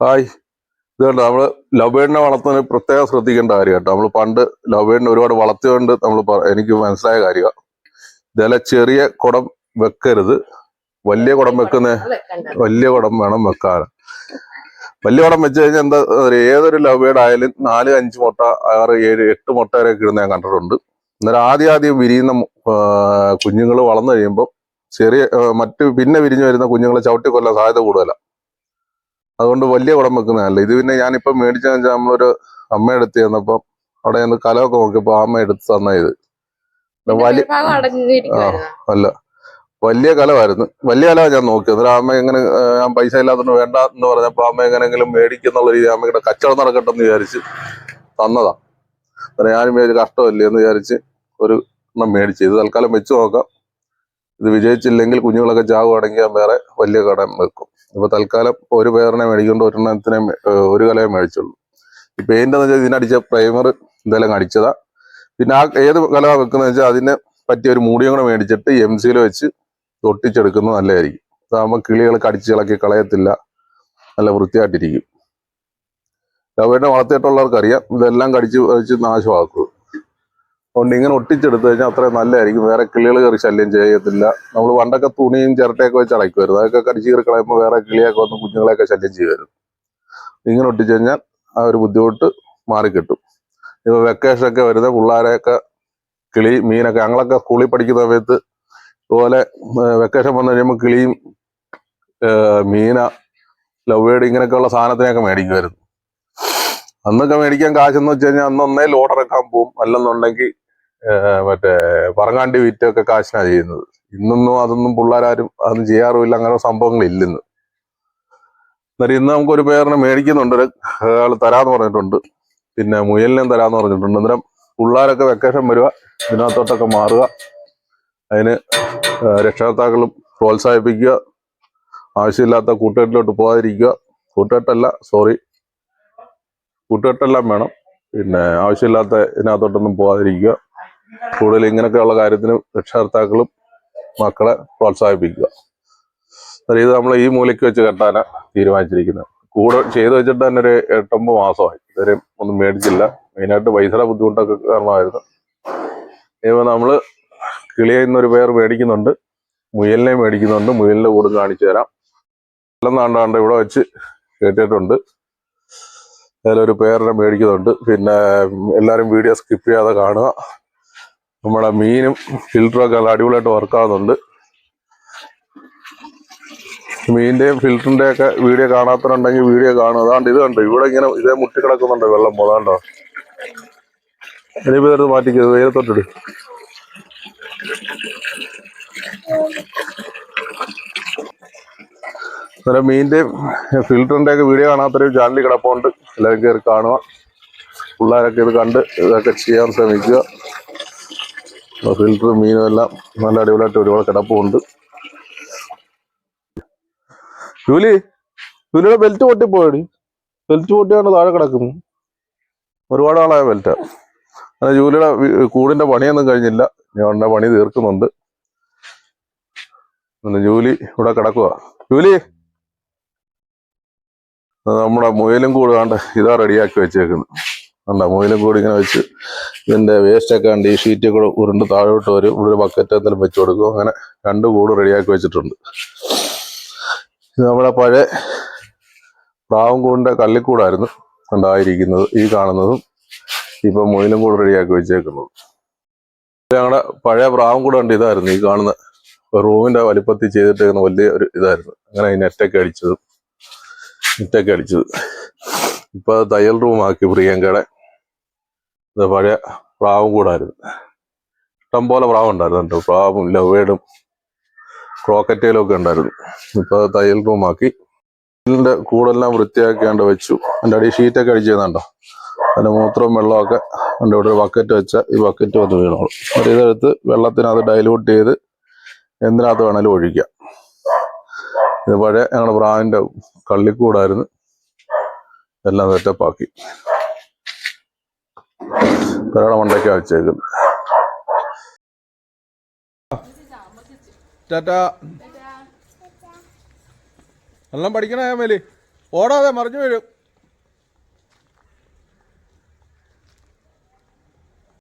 Hi. ഇതുകൊണ്ട് നമ്മൾ ലവേഡിനെ വളർത്തുന്നതിന് പ്രത്യേകം ശ്രദ്ധിക്കേണ്ട കാര്യം കേട്ടോ നമ്മൾ പണ്ട് ലവേഡിനെ ഒരുപാട് വളർത്തിയോണ്ട് നമ്മൾ എനിക്ക് മനസ്സിലായ കാര്യമാണ് ഇതേലെ ചെറിയ കുടം വെക്കരുത്. വലിയ കുടം വെക്കുന്ന വലിയ കുടം വേണം വെക്കാൻ. വലിയ കുടം വെച്ച് കഴിഞ്ഞാൽ എന്താ ഏതൊരു ലവേഡ് ആയാലും നാല് അഞ്ച് മുട്ട ആറ് ഏഴ് എട്ട് മുട്ട വരെ ഇടുന്ന ഞാൻ കണ്ടിട്ടുണ്ട്. അന്നേരം ആദ്യം ആദ്യം വിരിയുന്ന കുഞ്ഞുങ്ങൾ വളർന്നു കഴിയുമ്പോൾ ചെറിയ മറ്റു പിന്നെ വിരിഞ്ഞു വരുന്ന കുഞ്ഞുങ്ങളെ ചവിട്ടി കൊല്ലാൻ സാധ്യത കൂടുതലാണ് അതുകൊണ്ട് വലിയ കുടം വെക്കുന്നതല്ല. ഇത് പിന്നെ ഞാനിപ്പോ വെച്ചാൽ നമ്മളൊരു അമ്മ എടുത്ത് ചെന്നപ്പം അവിടെ ഞാൻ കലമൊക്കെ നോക്കിയപ്പോ ആ അമ്മ എടുത്ത് തന്ന ഇത്. വലിയ അല്ല. വലിയ കലമായിരുന്നു. വലിയ കലമാണ് ഞാൻ നോക്കിയത്. എന്നിട്ട് അമ്മ എങ്ങനെ ഞാൻ പൈസ ഇല്ലാത്തതുകൊണ്ട് വേണ്ട എന്ന് പറഞ്ഞപ്പോ അമ്മ എങ്ങനെങ്കിലും മേടിക്കുന്നുള്ള രീതി അമ്മയുടെ കച്ചവടം നടക്കട്ടെ എന്ന് വിചാരിച്ച് തന്നതാ. ഞാനും വിചാരിച്ചു കഷ്ടമല്ലേ എന്ന് വിചാരിച്ച് ഒരു എണ്ണം മേടിച്ചു ഇത് തൽക്കാലം വെച്ച് നോക്കാം. ഇത് വിജയിച്ചില്ലെങ്കിൽ കുഞ്ഞുങ്ങളൊക്കെ ചാവുകയാണെങ്കിൽ വേറെ വലിയ കടം വെക്കും. ഇപ്പൊ തൽക്കാലം ഒരു പേരിനെ മേടിക്കൊണ്ട് ഒരെണ്ണത്തിനെ ഒരു കലയെ മേടിച്ചുള്ളൂ. ഈ പെയിന്റ് എന്ന് വെച്ചാൽ ഇതിനടിച്ച പ്രൈമർ എന്തെല്ലാം അടിച്ചതാ. പിന്നെ ആ ഏത് കല വെക്കുന്നത് വെച്ചാൽ അതിന് പറ്റിയ ഒരു മൂടിയും കൂടെ മേടിച്ചിട്ട് എം സിയിൽ വെച്ച് തൊട്ടിച്ചെടുക്കുന്നത് നല്ലതായിരിക്കും. അതാകുമ്പോൾ കിളികൾ കടിച്ച് ഇളക്കി കളയത്തില്ല. നല്ല വൃത്തിയായിട്ടിരിക്കും. അവരുടെ വളർത്തിയിട്ടുള്ളവർക്കറിയാം. ഇതെല്ലാം കടിച്ച് വെച്ച് നാശമാക്കും. അതുകൊണ്ട് ഇങ്ങനെ ഒട്ടിച്ചെടുത്തു കഴിഞ്ഞാൽ അത്രയും നല്ലതായിരിക്കും. വേറെ കിളികൾ കയറി ശല്യം ചെയ്യത്തില്ല. നമ്മൾ പണ്ടൊക്കെ തുണിയും ചിരട്ടയൊക്കെ വെച്ച് അടയ്ക്കുമായിരുന്നു അതൊക്കെ കടിച്ചു കയറി കളയുമ്പോൾ വേറെ കിളിയൊക്കെ വന്ന് കുഞ്ഞുങ്ങളെയൊക്കെ ശല്യം ചെയ്യുമായിരുന്നു. ഇങ്ങനെ ഒട്ടിച്ചു കഴിഞ്ഞാൽ ആ ഒരു ബുദ്ധിമുട്ട് മാറിക്കിട്ടും. ഇപ്പൊ വെക്കേഷൻ ഒക്കെ വരുന്ന പിള്ളേരെയൊക്കെ കിളി മീനൊക്കെ ഞങ്ങളൊക്കെ സ്കൂളിൽ പഠിക്കുന്ന സമയത്ത് ഇതുപോലെ വെക്കേഷൻ വന്നു കഴിയുമ്പോൾ കിളിയും മീന ലവേഡ് ഇങ്ങനെയൊക്കെയുള്ള സാധനത്തിനൊക്കെ മേടിക്കുമായിരുന്നു. അന്നൊക്കെ മേടിക്കാൻ കാശെന്ന് വെച്ച് കഴിഞ്ഞാൽ അന്ന് ഒന്നേ ലോഡ് ഇറക്കാൻ പോവും. അല്ലെന്നുണ്ടെങ്കിൽ മറ്റേ പറങ്ങാണ്ടി വിറ്റൊക്കെ കാശിനാണ് ചെയ്യുന്നത്. ഇന്നൊന്നും അതൊന്നും പിള്ളേരാരും അതൊന്നും ചെയ്യാറുമില്ല അങ്ങനെ സംഭവങ്ങൾ ഇല്ലെന്ന് എന്നാലും ഇന്ന് നമുക്കൊരു പേരിനെ മേടിക്കുന്നുണ്ട്. അയാൾ തരാന്ന് പറഞ്ഞിട്ടുണ്ട്. പിന്നെ മുയലിനെയും തരാന്ന് പറഞ്ഞിട്ടുണ്ട്. അന്നേരം പിള്ളേരൊക്കെ വെക്കേഷൻ വരിക ഇതിനകത്തോട്ടൊക്കെ മാറുക. അതിന് രക്ഷകർത്താക്കളും പ്രോത്സാഹിപ്പിക്കുക. ആവശ്യമില്ലാത്ത കൂട്ടുകെട്ടിലോട്ട് പോകാതിരിക്കുക. കൂട്ടുകെട്ടല്ല സോറി കൂട്ടുകെട്ടെല്ലാം വേണം. പിന്നെ ആവശ്യമില്ലാത്ത ഇതിനകത്തോട്ടൊന്നും പോകാതിരിക്കുക. കൂടുതൽ ഇങ്ങനെയൊക്കെയുള്ള കാര്യത്തിന് രക്ഷകർത്താക്കളും മക്കളെ പ്രോത്സാഹിപ്പിക്കുക. ഇത് നമ്മൾ ഈ മൂലയ്ക്ക് വെച്ച് കെട്ടാനാ തീരുമാനിച്ചിരിക്കുന്നത്. കൂടെ ചെയ്ത് വെച്ചിട്ട് തന്നെ ഒരു എട്ടൊമ്പത് മാസമായി. ഇതുവരെ ഒന്നും മേടിച്ചില്ല. മെയിനായിട്ട് പൈസയുടെ ബുദ്ധിമുട്ടൊക്കെ കാരണമായിരുന്നു. ഇപ്പൊ നമ്മൾ കിളിയിൽ നിന്നൊരു പേർ മേടിക്കുന്നുണ്ട്. മുയലിനെ മേടിക്കുന്നുണ്ട്. മുയലിന്റെ കൂടെ കാണിച്ചു തരാം. എല്ലാം ഇവിടെ വെച്ച് കേട്ടിട്ടുണ്ട്. അതിലൊരു പേരിനെ മേടിക്കുന്നുണ്ട്. പിന്നെ എല്ലാവരും വീഡിയോ സ്കിപ്പ് ചെയ്യാതെ കാണുക. നമ്മുടെ മീനും ഫിൽറ്ററൊക്കെ നല്ല അടിപൊളിയായിട്ട് വർക്കാവുന്നുണ്ട് മീനിന്റെയും ഫിൽറ്ററിന്റെ ഒക്കെ വീഡിയോ കാണാത്തവരുണ്ടെങ്കിൽ വീഡിയോ കാണും. അതാണ്ട് ഇത് കണ്ടോ? ഇവിടെ ഇങ്ങനെ ഇതേ മുട്ടി കിടക്കുന്നുണ്ട് വെള്ളം. പോകാണ്ടോ ഇനിയിപ്പോ ഇതെടുത്ത് മാറ്റിക്കരുത് വെയിലത്തോട്ടിട്. അന്നേരം മീനിന്റെയും ഫിൽറ്ററിന്റെയൊക്കെ വീഡിയോ കാണാത്തൊരു ചാനലിൽ കിടപ്പുണ്ട്. എല്ലാവരും കയറി കാണുക. പിള്ളേരൊക്കെ ഇത് കണ്ട് ഇതൊക്കെ ചെയ്യാൻ ശ്രമിക്കുക. ഫിൽറ്റർ മീനും എല്ലാം നല്ല അടിപൊളിയായിട്ട് ഒരുപാട് കിടപ്പുണ്ട്. ജൂലി ജൂലിയുടെ ബെൽറ്റ് പൊട്ടിപ്പോയടി. ബെൽറ്റ് പൊട്ടിയാണ് താഴെ കിടക്കുന്നു. ഒരുപാട് ആളായ ബെൽറ്റ് അത് ജൂലിയുടെ കൂടിന്റെ പണിയൊന്നും കഴിഞ്ഞില്ല. ഞാൻ പണി തീർക്കുന്നുണ്ട്. പിന്നെ ജൂലി ഇവിടെ കിടക്കുക ജൂലി നമ്മുടെ മുയലും കൂട് ഇതാ റെഡിയാക്കി വെച്ചേക്കുന്നത് കണ്ട മുയലും കൂടി ഇങ്ങനെ വെച്ച് ഇതിന്റെ വേസ്റ്റ് ഒക്കെ കണ്ട് ഈ ഷീറ്റ് കൂടെ ഉരുണ്ട് താഴോട്ട് വരും ഇവിടെ ഒരു ബക്കറ്റ് എന്തെങ്കിലും വെച്ച് കൊടുക്കും. അങ്ങനെ രണ്ട് കൂട് റെഡിയാക്കി വെച്ചിട്ടുണ്ട്. ഇത് നമ്മുടെ പഴയ പ്രാവും കൂടിന്റെ കള്ളിക്കൂടായിരുന്നു ഉണ്ടായിരിക്കുന്നത് ഈ കാണുന്നതും ഇപ്പൊ മൊയിലും കൂട് റെഡിയാക്കി വെച്ചേക്കുന്നത്. ഞങ്ങളുടെ പഴയ പ്രാവും കൂടെ ഉണ്ട് ഇതായിരുന്നു ഈ കാണുന്ന റൂമിന്റെ വലിപ്പത്തിൽ ചെയ്തിട്ടേക്കുന്ന വലിയ ഒരു ഇതായിരുന്നു. അങ്ങനെ ഈ നെറ്റൊക്കെ അടിച്ചതും നെറ്റൊക്കെ അടിച്ചത്. ഇപ്പൊ തയ്യൽ റൂമാക്കി പ്രിയങ്കയുടെ. പഴയ പ്രാവും കൂടായിരുന്നു. ഇഷ്ടം പോലെ പ്രാവ് ഉണ്ടായിരുന്നു കേട്ടോ. പ്രാവും ലവേഡും ക്രോക്കറ്റയിലും ഒക്കെ ഉണ്ടായിരുന്നു. ഇപ്പൊ അത് തയ്യൽ റൂമാക്കി ഇതിന്റെ കൂടെല്ലാം വൃത്തിയാക്കിയാണ്ട് വെച്ചു. എന്റെ അടി ഷീറ്റൊക്കെ അടിച്ചിരുന്നുണ്ടോ അതിന്റെ മൂത്രവും വെള്ളമൊക്കെ എന്റെ ഇവിടെ ഒരു ബക്കറ്റ് വെച്ച ഈ ബക്കറ്റ് വന്ന് വീണോളും എന്നിട്ട് ഇതെടുത്ത് വെള്ളത്തിനകത്ത് ഡൈലൂട്ട് ചെയ്ത് എന്തിനകത്ത് വേണേലും ഒഴിക്കാം. ഇത് പഴയ ഞങ്ങളുടെ പ്രാവിന്റെ കള്ളിക്കൂടായിരുന്നു. എല്ലാം സെറ്റപ്പ് ആക്കി ഉണ്ടാക്കി വെച്ചേക്കും എല്ലാം പഠിക്കണേ മേലി. ഓടാതെ മറിഞ്ഞു വീഴും